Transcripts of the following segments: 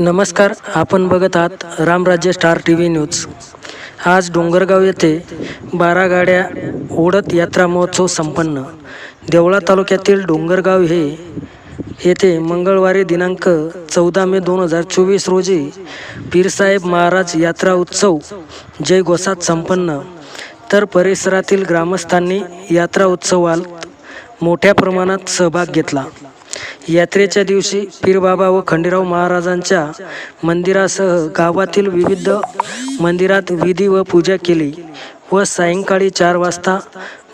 नमस्कार आपण बघत आहात Ramrajya star T V news. आज डोंगरगाव येथे बारा गाड्या ओढत यात्रा महोत्सव संपन्न. देवळा तालुक्यातील डोंगरगाव हे येथे मंगळवारी दिनांक चौदा मे दोन हजार चोवीस रोजी पीरसाहेब महाराज यात्रा उत्सव जय गोसात संपन्न. तर परिसरातील ग्रामस्थांनी यात्रा उत्सवात मोठ्या प्रमाणात सहभाग घेतला. यात्रेच्या दिवशी पीरबाबा व खंडेराव महाराजांच्या मंदिरासह गावातील विविध मंदिरात विधी व पूजा केली व सायंकाळी चार वाजता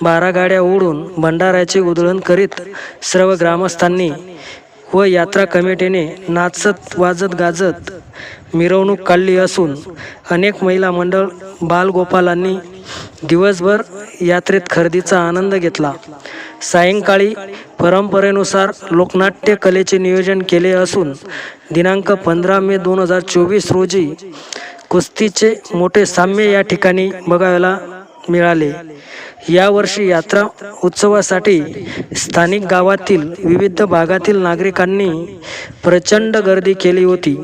बारा गाड्या ओढून भंडाऱ्याचे उधळण करीत सर्व ग्रामस्थांनी व यात्रा कमिटीने नाचत वाजत गाजत मिरवणूक काढली असून अनेक महिला मंडळ बालगोपालांनी दिवसभर यात्रेत खरेदीचा आनंद घेतला. सायंकाळी परंपरेनुसार लोकनाट्य कलेचे नियोजन केले असून दिनांक पंधरा मे दोन हजार चोवीस रोजी कुस्तीचे मोठे साम्य या ठिकाणी बघायला मिळाले. यावर्षी यात्रा उत्सवासाठी स्थानिक गावातील विविध भागातील नागरिकांनी प्रचंड गर्दी केली होती.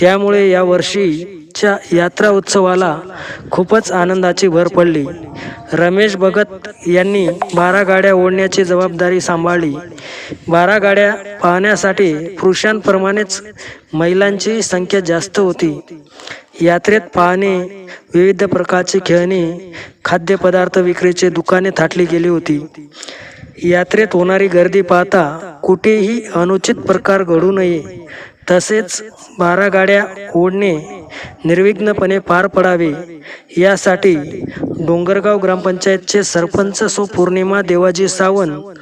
त्यामुळे यावर्षी आजच्या यात्रा उत्सवाला खूपच आनंदाची भर पडली. रमेश भगत यांनी बारा गाड्या ओढण्याची जबाबदारी सांभाळली. बारा गाड्या पाहण्यासाठी पुरुषांप्रमाणेच महिलांची संख्या जास्त होती. यात्रेत पाहणे विविध प्रकारची खेळणी खाद्यपदार्थ विक्रीचे दुकाने थाटली गेली होती. यात्रेत होणारी गर्दी पाहता कुठेही अनुचित प्रकार घडू नये तसेच बारा गाड्या ओढणे निर्विघ्नपणे पार पडावे. यासाठी डोंगरगाव ग्रामपंचायतचे सरपंच सो पौर्णिमा देवाजी सावंत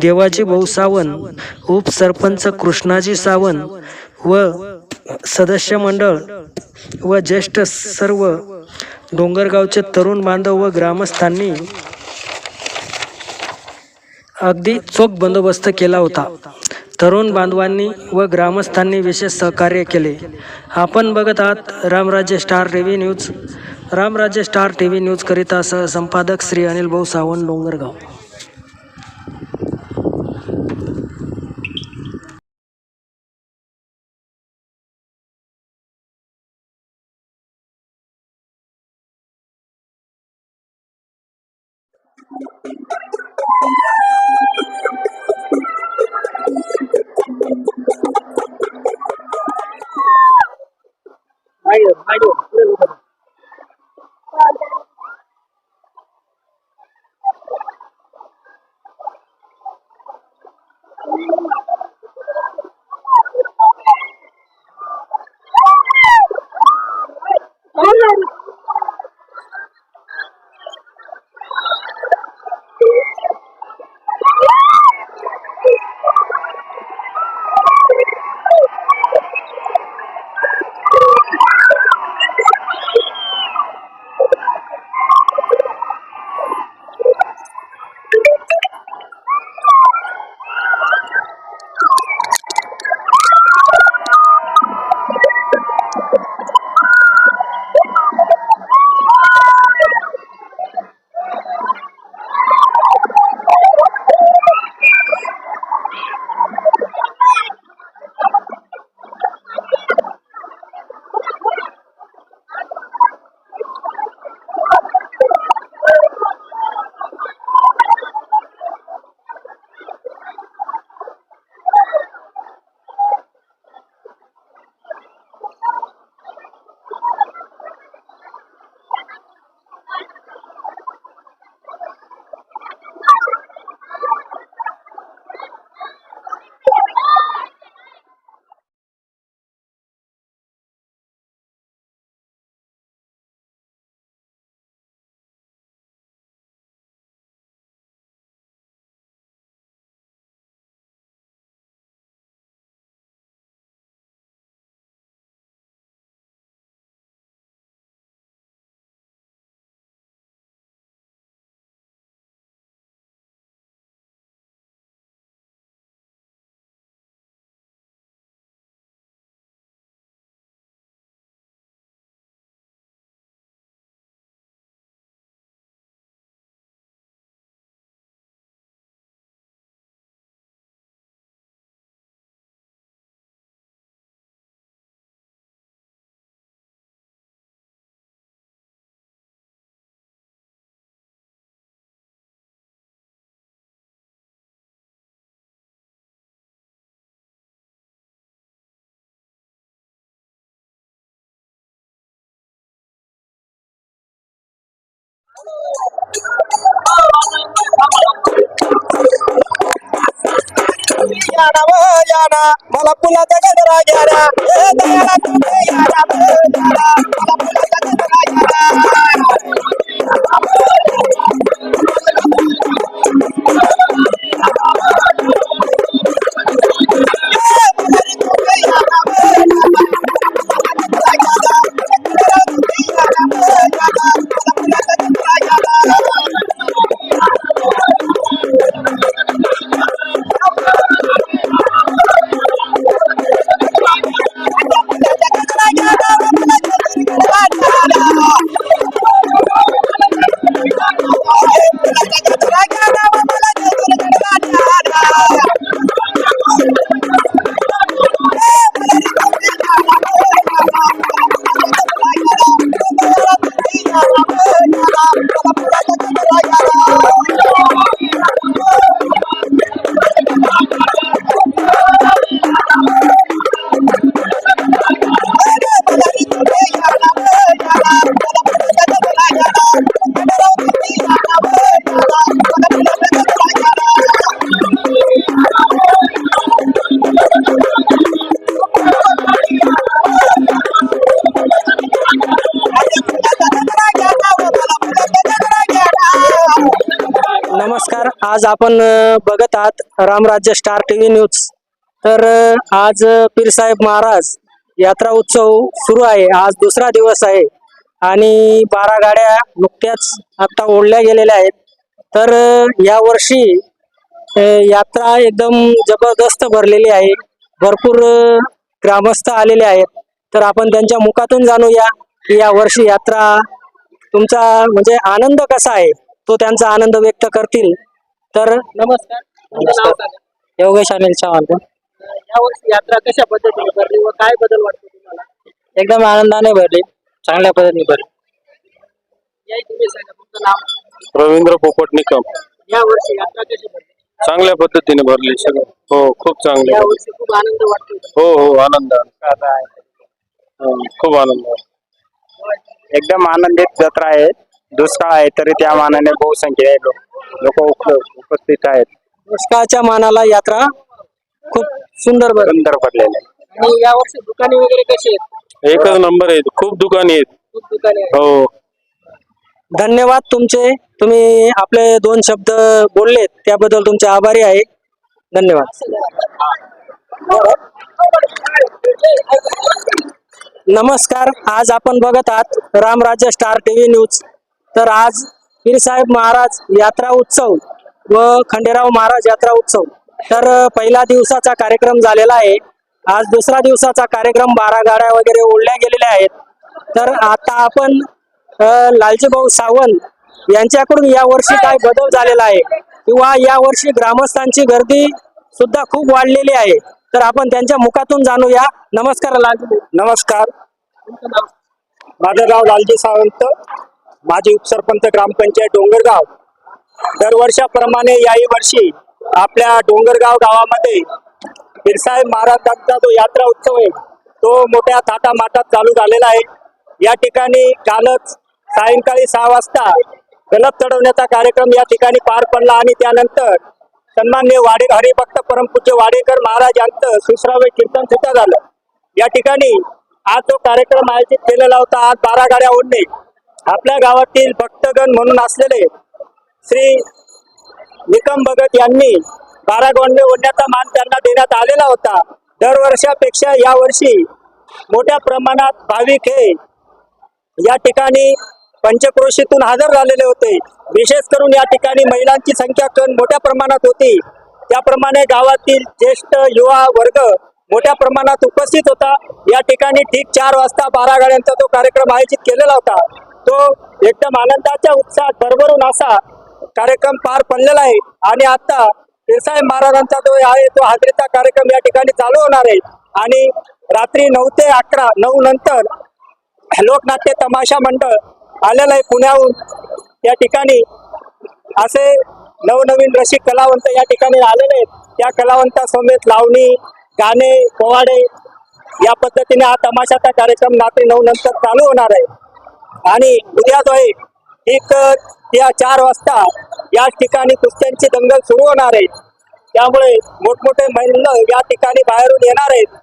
देवाजी भाऊ सावंत उपसरपंच कृष्णाजी सावंत व सदस्य मंडळ व ज्येष्ठ सर्व डोंगरगावचे तरुण बांधव व ग्रामस्थांनी अगदी चोख बंदोबस्त केला होता. तरुण बांधवांनी व ग्रामस्थांनी विशेष सहकार्य केले आपण बघत आहात Ramrajya star T V news Ramrajya star T V न्यूजकरिता सहसंपादक श्री अनिल भाऊ सावंत डोंगरगाव Thank you. 还有还有这个 याना मला पुलाचा गजरा घ्याना ए दयाला तुम्ही याना व आज आपण बघत आहात रामराज्य स्टार टीव्ही न्यूज. तर आज पीरसाहेब महाराज यात्रा उत्सव सुरू आहे. आज दुसरा दिवस आहे आणि बारा गाड्या नुकत्याच आता ओढल्या गेलेल्या आहेत. तर यावर्षी यात्रा एकदम जबरदस्त भरलेली आहे. भरपूर ग्रामस्थ आलेले आहेत. तर आपण त्यांच्या मुखातून जाणूया की या वर्षी यात्रा तुमचा म्हणजे आनंद कसा आहे? तो त्यांचा आनंद व्यक्त करतील. तर नमस्कार. तुमचं नाव सांगा. योगेश अनिल चव्हाण. यावर्षी यात्रा कशा पद्धतीने भरली व काय बदल वाटतो तुम्हाला? एकदम आनंदाने भरली. चांगल्या पद्धतीने भरली. याही तुम्ही सांगा तुमचं नाव? रवींद्र पोपट निकम. यावर्षी यात्रा कशी भरली? चांगल्या पद्धतीने भरली सगळं. हो खूप चांगले. यावर्षी खूप आनंद वाटतो हो हो आनंद. हो, खूप आनंद. एकदम आनंदित जत्रा आहे. दुष्काळ आहे तरी त्या मानाने बहुसंख्य आहे लोक उपस्थित आहेत. दुष्काळच्या मानाला यात्रा खूप सुंदर सुंदर भरलेले आहे. आणि यावर्षी दुकाने वगैरे कशी आहेत? एकच नंबर आहेत. खूप दुकाने आहेत. खूप दुकाने आहेत. हो. धन्यवाद तुमचे. तुम्ही आपले दोन शब्द बोललेत त्याबद्दल तुमचे आभारी आहे. धन्यवाद. नमस्कार. आज आपण बघत आहात रामराज्य स्टार टीव्ही न्यूज. तर आज पीरसाहेब महाराज यात्रा उत्सव व खंडेराव महाराज यात्रा उत्सव. तर पहिला दिवसाचा कार्यक्रम झालेला आहे. आज दुसरा दिवसाचा कार्यक्रम बारा गाड्या वगैरे ओढल्या गेलेल्या आहेत. तर आता आपण लालजीभाऊ सावंत यांच्याकडून या वर्षी काय बदल झालेला आहे किंवा या वर्षी ग्रामस्थांची गर्दी सुद्धा खूप वाढलेली आहे. तर आपण त्यांच्या मुखातून जाणूया. नमस्कार लालजी नमस्कार. माझं नाव लालजी सावंत. माजी उपसरपंच ग्रामपंचायत डोंगरगाव. दरवर्षाप्रमाणे याही वर्षी आपल्या डोंगरगाव गावामध्ये बिरसाहेब महाराजांचा जो यात्रा उत्सव आहे तो मोठ्या थाटामाटात चालू झालेला आहे. या ठिकाणी कालच सायंकाळी सहा वाजता गलप चढवण्याचा कार्यक्रम या ठिकाणी पार पडला आणि त्यानंतर सन्मान्य वाडे हरिभक्त परमपूज्य वाडेकर महाराज यांचं सुश्राव्य कीर्तन सुद्धा झालं. या ठिकाणी आज जो कार्यक्रम आयोजित केलेला होता आज बारा गाड्या ओढणे आपल्या गावातील भक्तगण म्हणून असलेले श्री निकम भगत यांनी बारा गोंडे ओढण्याचा मान त्यांना देण्यात आलेला होता. दरवर्षापेक्षा यावर्षी मोठ्या प्रमाणात भाविक हे या ठिकाणी पंचक्रोशीतून हजर झालेले होते. विशेष करून या ठिकाणी महिलांची संख्या कण मोठ्या प्रमाणात होती. त्याप्रमाणे गावातील ज्येष्ठ युवा वर्ग मोठ्या प्रमाणात उपस्थित होता. या ठिकाणी ठीक चार वाजता बारा गाड्यांचा तो कार्यक्रम आयोजित केलेला होता. तो एकदम आनंदाच्या उत्साहात भरभरून असा कार्यक्रम पार पडलेला आहे. आणि आता पिरसाहेब महाराजांचा जो आहे तो हाजरीचा कार्यक्रम या ठिकाणी चालू होणार आहे. आणि रात्री नऊ ते अकरा नऊ नंतर लोकनाट्य तमाशा मंडळ आलेलं आहे पुण्याहून. या ठिकाणी असे नवनवीन रसिक कलावंत या ठिकाणी आलेले आहेत. त्या कलावंतासमेत लावणी गाणे पोवाडे या पद्धतीने हा तमाशाचा कार्यक्रम रात्री नऊ नंतर चालू होणार आहे. आणि उद्या ही तर या चार वाजता या ठिकाणी कुस्त्यांची दंगल सुरू होणार आहे. त्यामुळे मोठमोठे महिला या ठिकाणी बाहेरून येणार आहेत.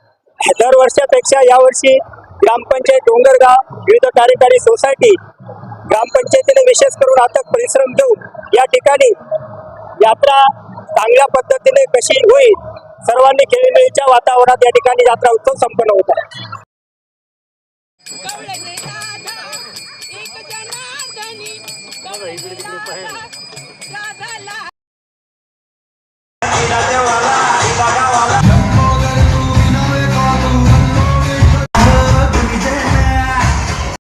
दरवर्षापेक्षा यावर्षी ग्रामपंचायत डोंगरगाव विविध कार्यकारी सोसायटी ग्रामपंचायतीने विशेष करून आता परिश्रम घेऊन या ठिकाणी यात्रा चांगल्या पद्धतीने कशी होईल सर्वांनी खेळीमेळीच्या वातावरणात या ठिकाणी यात्रा उत्सव संपन्न होत आहे. कवळले राधा एक जनार्दनी कवळले राधा राधाला